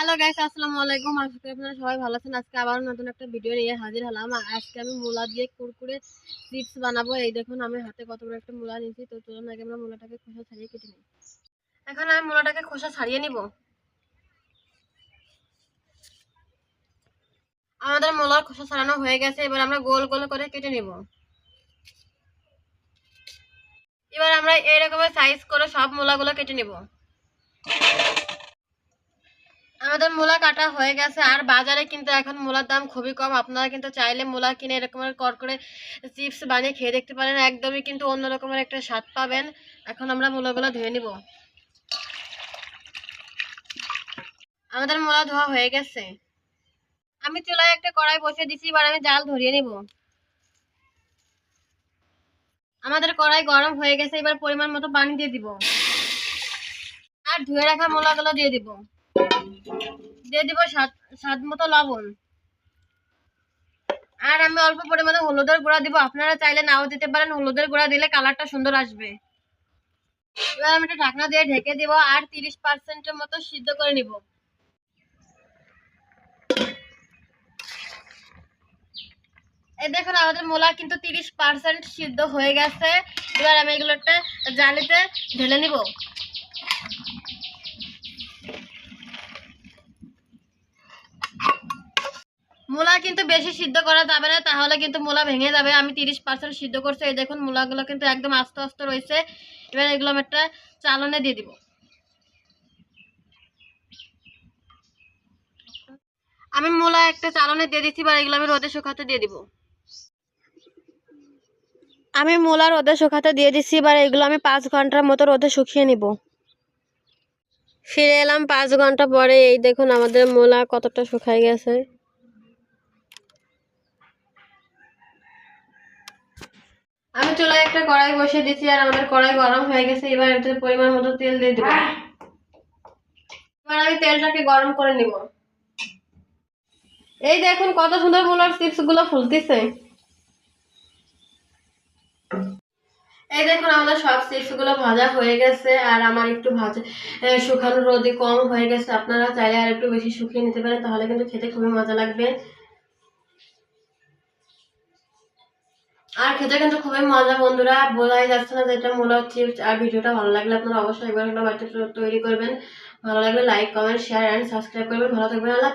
Hello guys আসসালামু আলাইকুম। আশা করি আপনারা সবাই ভালো আছেন। আজকে আবার নতুন একটা ভিডিও নিয়ে হাজির হলাম। আজকে আমি মূলা দিয়ে কুরকুরে চিপস বানাবো। এই দেখুন, আমি হাতে কত বড় একটা মূলা নিয়েছি। তো চলুন, আগে আমরা মূলাটাকে খোসা ছাড়িয়ে কেটে নিই। এখন আমি মূলাটাকে খোসা ছাড়িয়ে নিব। আমাদের মূলার খোসা ছাড়ানো হয়ে গেছে। এবার আমরা গোল গোল করে কেটে নিব। এবার আমরা এইরকমের সাইজ করে সব মূলাগুলো কেটে নিব। আমাদের মূলা কাটা হয়ে গেছে। আর বাজারে কিন্তু এখন মূলার দাম খুবই কম। আপনারা কিন্তু চাইলে মূলা কিনে এরকমের কর করে চিপস বানিয়ে খেয়ে দেখতে পারেন। একদমই কিন্তু অন্য রকমের একটা স্বাদ পাবেন। এখন আমরা মূলাগুলো ধুয়ে নিব। আমাদের মূলা ধোয়া হয়ে গেছে। আমি চুলায় একটা কড়াই বসিয়ে দিচ্ছি এবার আমি জাল ধরিয়ে নিব। আমাদের কড়াই গরম হয়ে গেছে, এবার পরিমাণ মতো পানি দিয়ে দিব। আর ধুয়ে রাখা মূলাগুলো দিয়ে দিব। দিয়ে দিব স্বাদ মতো লবণ। আর আমি অল্প পরিমাণে হলুদের গুঁড়া দিব। আপনারা চাইলে নাও দিতে পারেন। হলুদের গুঁড়া দিলে কালারটা সুন্দর আসবে। এবার আমি ঢাকনা দিয়ে ঢেকে দিব আর তিরিশ পার্সেন্টের মতো সিদ্ধ করে নিব। এই দেখুন, আমাদের মূলা কিন্তু তিরিশ পার্সেন্ট সিদ্ধ হয়ে গেছে। এবার আমি এগুলো একটা জালিতে ঢেলে নিব। মূলা কিন্তু বেশি সিদ্ধ করা যাবে না, তাহলে কিন্তু মূলা ভেঙে যাবে। আমি তিরিশ পার্সেন্ট সিদ্ধ করছি, এই দেখুন মূলাগুলো কিন্তু একদম আস্তে আস্তে রয়েছে। এবার এগুলো আমি একটা চালনে দিয়ে দিব। আমি মূলা একটা চালনে দিয়ে দিচ্ছি, এবার এগুলো আমি রোদে শুকাতে দিয়ে দিব। আমি মূলা রোদে শুকাতে দিয়ে দিচ্ছি, এবার এগুলো আমি পাঁচ ঘণ্টার মতো রোদে শুকিয়ে নিব। ফিরে এলাম পাঁচ ঘণ্টা পরে, এই দেখুন আমাদের মূলা কতটা শুকাই গেছে আমি চুলায় একটা কড়াই বসিয়ে দিচ্ছি আর আমাদের কড়াই গরম হয়ে গেছে, এবার এতে পরিমাণ মতো তেল দিয়ে দেবো। এবার আমি তেলটাকে গরম করে নিব। এই দেখুন কত সুন্দর মূলার চিপসগুলো ফুলতেছে। এই দেখুন আমাদের সব চিপসগুলো ভাজা হয়ে গেছে আর আমার একটু ভাজা শুকানো রোদে কম হয়ে গেছে। আপনারা চাইলে আর একটু বেশি শুকিয়ে নিতে পারেন, তাহলে কিন্তু খেতে খুবই মজা লাগবে। আর খেতে কিন্তু খুবই মজা, বন্ধুরা। বলাই যাচ্ছে না যেটা মনে হচ্ছে আর ভিডিওটা ভালো লাগলে আপনারা অবশ্যই একবার একটা বাড়িতে তৈরি করবেন। ভালো লাগলে like comment share and subscribe করবেন। ভালো থাকবেন। আল্লাহ